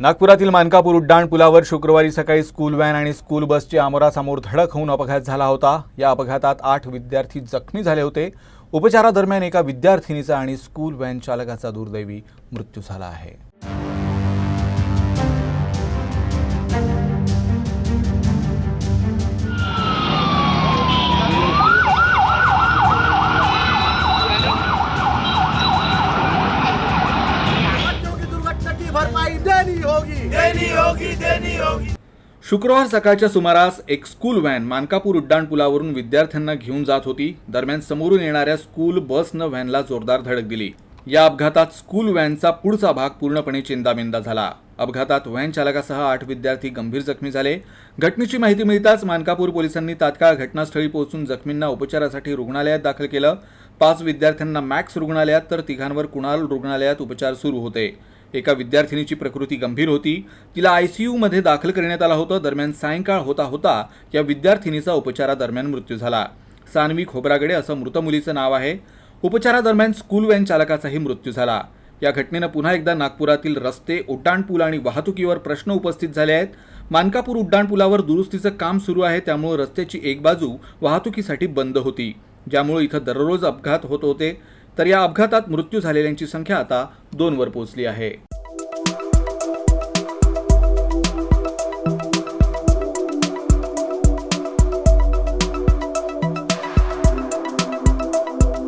नागपुरातील मानकापूर उड्डाण पुलावर शुक्रवारी सकाळी स्कूल व्हॅन आणि स्कूल बसची आमोरासमोर धडक होऊन अपघात झाला होता. या अपघातात आठ विद्यार्थी जखमी झाले होते. उपचारादरम्यान एका विद्यार्थिनीचा आणि स्कूल व्हॅन चालकाचा दुर्दैवी मृत्यू झाला आहे. भरपाई देनी होगी। देनी होगी देनी होगी। शुक्रवार सकाळच्या सुमारास एक स्कूल व्हॅन मानकापूर उड्डाण पुलावरून विद्यार्थ्यांना घेऊन जात होती. दरम्यान समोरून येणाऱ्या स्कूल बसनं व्हॅनला जोरदार धडक दिली. या अपघातात स्कूल व्हॅनचा पुढचा भाग पूर्णपणे चिंतामिंदा झाला. अपघातात व्हॅन चालकासह आठ विद्यार्थी गंभीर जखमी झाले. घटनेची माहिती मिळताच मानकापूर पोलिसांनी तात्काळ घटनास्थळी पोहोचून जखमींना उपचारासाठी रुग्णालयात दाखल केलं. पाच विद्यार्थ्यांना मॅक्स रुग्णालयात तर तिघांवर कुणाल रुग्णालयात उपचार सुरू होते. एका विद्यार्थिनीची प्रकृती गंभीर होती. तिला आय सी यूमध्ये दाखल करण्यात आलं होतं. दरम्यान सायंकाळ होता होता या विद्यार्थिनीचा उपचारादरम्यान मृत्यू झाला. सानवी खोबरागडे असं मृत मुलीचं नाव आहे. उपचारादरम्यान स्कूल व्हॅन चालकाचाही मृत्यू झाला. या घटनेनं पुन्हा एकदा नागपुरातील रस्ते उड्डाणपूल आणि वाहतुकीवर प्रश्न उपस्थित झाले आहेत. मानकापूर उड्डाणपुलावर दुरुस्तीचं काम सुरू आहे. त्यामुळे रस्त्याची एक बाजू वाहतुकीसाठी बंद होती. ज्यामुळे इथं दररोज अपघात होत होते. तर या अपघातात मृत्यू झालेल्यांची संख्या आता दोनवर पोहोचली आहे.